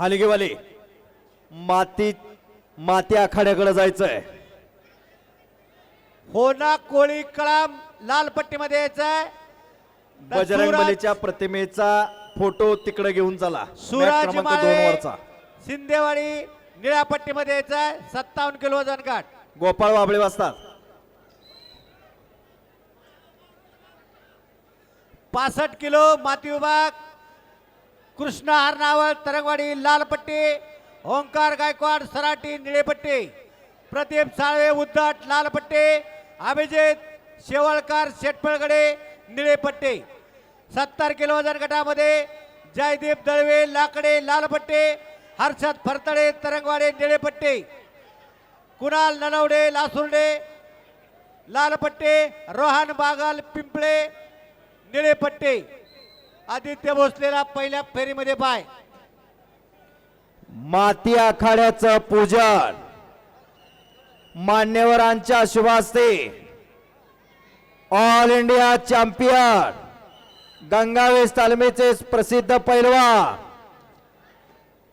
हालगेवाले. माती माती आखाड्याकडे जायचंय. होना कोळी कळाम लाल पट्टीमध्ये यायचंय. बजरंग बलीच्या प्रतिमेचा फोटो तिकडे घेऊन चला. सूरज दोन वरचा. शिंदेवाडी निळ्या पट्टीमध्ये यायचंय. सत्तावन्न किलो वजन काट गोपाळ बाबळे वाजतात. पासष्ट किलो माती विभाग. कृष्ण हरनावळ तरंगवाडी लालपट्टी ओंकार गायकवाड सराटी निळेपट्टी प्रदीप साळवे उद्धट लालपट्टी अभिजित शेवळकर शेटपळगडे निळेपट्टे. सत्तर किलो वजन गटामध्ये जयदीप दळवे लाकडे लालपट्टे हर्षद फरतडे तरंगवाडे निळेपट्टे. कुणाल ननवडे लासुर्डे लालपट्टे रोहन बागल पिंपळे निळेपट्टे. आदित्य भोसलेला पहिल्या फेरीमध्ये पाय. माती आखाड्याचं पूजन. मान्यवरांच्या शुभास्ते. ऑल इंडिया चॅम्पियन गंगावेश तालमीचे प्रसिद्ध पैलवान.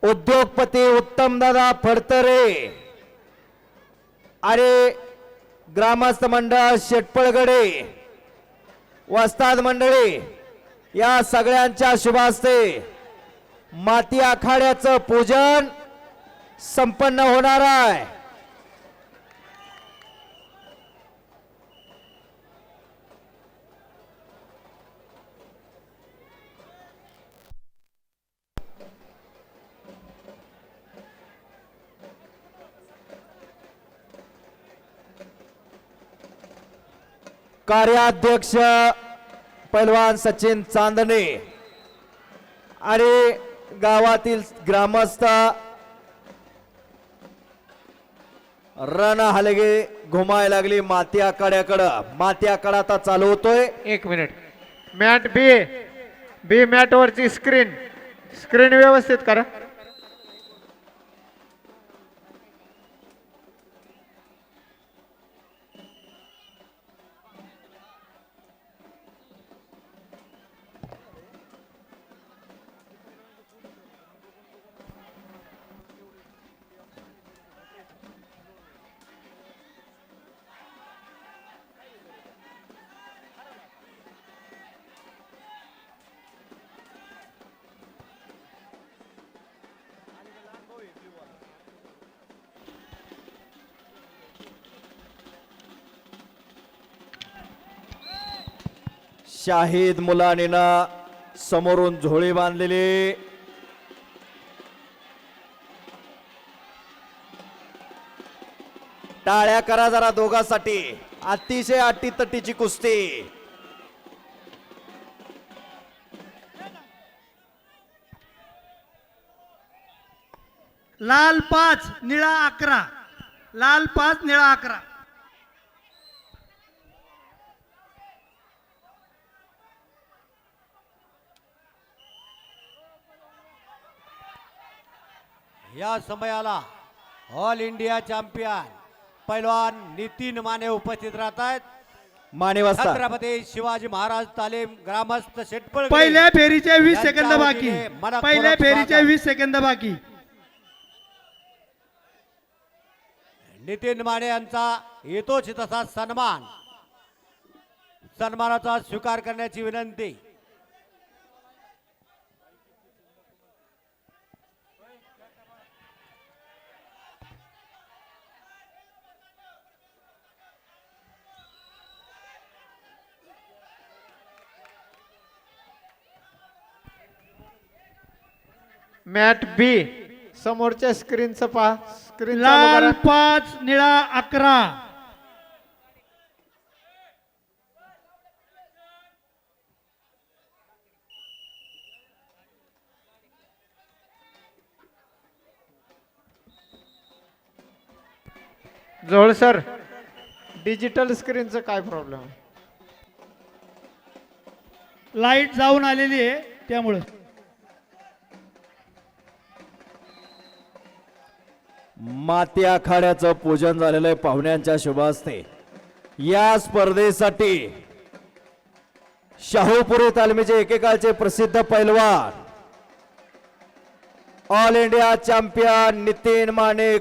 उद्योगपती उत्तमदादा फडतरे. अरे ग्रामस्थ मंडळ शेटपळगडे. वस्ताद मंडळी. या सगळ्यांच्या शुभास्ते. माती आखाड्याचं पूजन संपन्न होणार आहे. कार्याध्यक्ष पैलवान सचिन चांदणे आणि गावातील ग्रामस्थ रण हलगे घुमाय लागली माती आकड्याकडं माती आकडा आता चालू होतोय. एक minute. Mat B. B mat वरची स्क्रीन. स्क्रीन व्यवस्थित करा. शाहिद मुलानीनं समोरून झोळी बांधलेली. टाळ्या करा जरा दोघांसाठी. अतिशय अटीतटीची कुस्ती. लाल पाच निळा अकरा. लाल पाच निळा अकरा. या समयाला ऑल इंडिया चॅम्पियन पैलवान नितीन माने उपस्थित राहत आहेत माने छत्रपती शिवाजी महाराज तालीम ग्रामस्थ शेटपळ पहिल्या फेरीचे वीस सेकंद बाकी. पहिल्या फेरीचे. वीस सेकंद बाकी. नितीन माने यांचा येतोच तसा सन्मान. सन्मानाचा स्वीकार करण्याची विनंती. Mat B. समोरच्या स्क्रीनचं पहा. स्क्रीन लाल पाच निळा अकरा. जोळ सर. डिजिटल स्क्रीनचं काय प्रॉब्लेम आहे लाइट जाऊन आलेली आहे त्यामुळं. माती आखाड्याचं पूजन झालेलं आहे पाहुण्यांच्या शुभास्ते. या स्पर्धेसाठी शाहूपुरी तालमीचे एकेकाळचे प्रसिद्ध पैलवान. All India champion Nitin Mane